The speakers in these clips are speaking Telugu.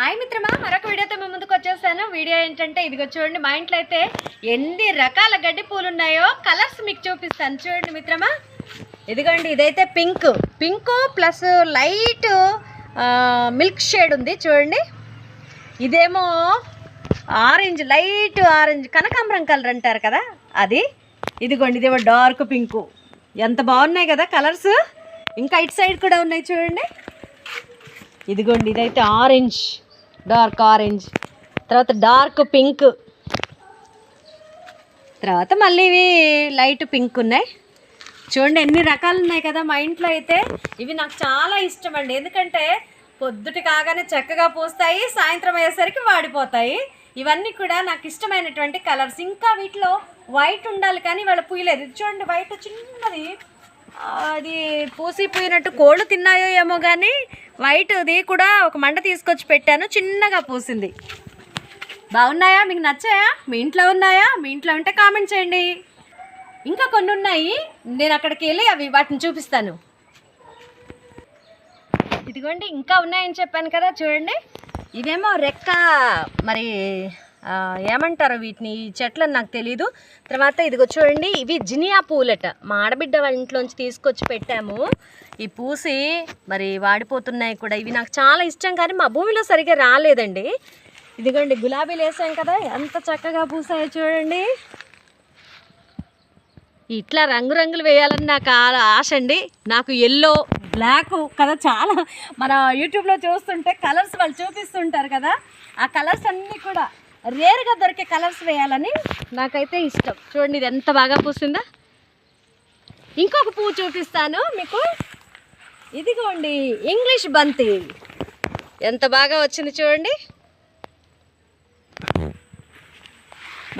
హాయ్ మిత్రమా మరొక వీడియోతో మేము ముందుకు వచ్చేసాను. వీడియో ఏంటంటే ఇదిగో చూడండి మా ఇంట్లో అయితే ఎన్ని రకాల గడ్డి పూలు ఉన్నాయో కలర్స్ మీకు చూపిస్తాను. చూడండి మిత్రమా ఇదిగోండి ఇదైతే pink. Pink plus light milk shade ఉంది చూడండి. ఇదేమో ఆరెంజ్ లైట్ ఆరెంజ్ కనకాంబరం కలర్ అంటారు కదా అది. ఇదిగోండి ఇదేమో డార్క్ పింక్. ఎంత బాగున్నాయి కదా కలర్స్. ఇంకా ఇటు సైడ్ కూడా ఉన్నాయి చూడండి. ఇదిగోండి ఇదైతే ఆరెంజ్. Dark orange. తర్వాత డార్క్ పింక్. తర్వాత మళ్ళీ ఇవి లైట్ పింక్ ఉన్నాయి. చూడండి ఎన్ని రకాలు ఉన్నాయి కదా మా ఇంట్లో అయితే. ఇవి నాకు చాలా ఇష్టం అండి. ఎందుకంటే పొద్దుటి కాగానే చక్కగా పూస్తాయి సాయంత్రం అయ్యేసరికి వాడిపోతాయి. ఇవన్నీ కూడా నాకు ఇష్టమైనటువంటి కలర్స్. ఇంకా వీటిలో వైట్ ఉండాలి కానీ వాళ్ళు పూయలేదు. చూడండి వైట్ చిన్నది. అది పూసి పూయినట్టు కోళ్ళు తిన్నాయో ఏమో కానీ వైట్ది కూడా ఒక మండ తీసుకొచ్చి పెట్టాను చిన్నగా పూసింది. బాగున్నాయా? మీకు నచ్చాయా? మీ ఇంట్లో ఉన్నాయా? మీ ఇంట్లో ఉంటే కామెంట్ చేయండి. ఇంకా కొన్ని ఉన్నాయి నేను అక్కడికి వెళ్ళి అవి వాటిని చూపిస్తాను. ఇదిగోండి ఇంకా ఉన్నాయని చెప్పాను కదా చూడండి. ఇవేమో రెక్క మరి ఏమంటారు వీటిని? ఈ చెట్లని నాకు తెలీదు. తర్వాత ఇదిగో చూడండి ఇవి జినియా పూలట. మా ఆడబిడ్డ వాళ్ళ ఇంట్లోంచి తీసుకొచ్చి పెట్టాము. ఈ పూసి మరి వాడిపోతున్నాయి కూడా. ఇవి నాకు చాలా ఇష్టం కానీ మా భూమిలో సరిగ్గా రాలేదండి. ఇదిగోండి గులాబీలు వేసాం కదా ఎంత చక్కగా పూసాయో చూడండి. ఇట్లా రంగురంగులు వేయాలని నాకు ఆశ అండి. నాకు ఎల్లో బ్లాక్ కదా చాలా. మన యూట్యూబ్లో చూస్తుంటే కలర్స్ వాళ్ళు చూపిస్తుంటారు కదా. ఆ కలర్స్ అన్నీ కూడా రేరుగా దొరికే కలర్స్ వేయాలని నాకైతే ఇష్టం. చూడండి ఇది ఎంత బాగా పూసిందా. ఇంకొక పువ్వు చూపిస్తాను మీకు. ఇదిగోండి ఇంగ్లీష్ బంతి. ఎంత బాగా వచ్చింది చూడండి.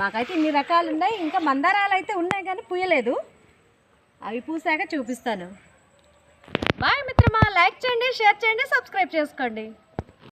మాకైతే ఇన్ని రకాలు ఉన్నాయి ఇంకా మందారాలు అయితే ఉన్నాయి కానీ పూయలేదు. అవి పూసాక చూపిస్తాను. బాయ్ మిత్రమా. లైక్ చేయండి షేర్ చేయండి సబ్స్క్రైబ్ చేసుకోండి.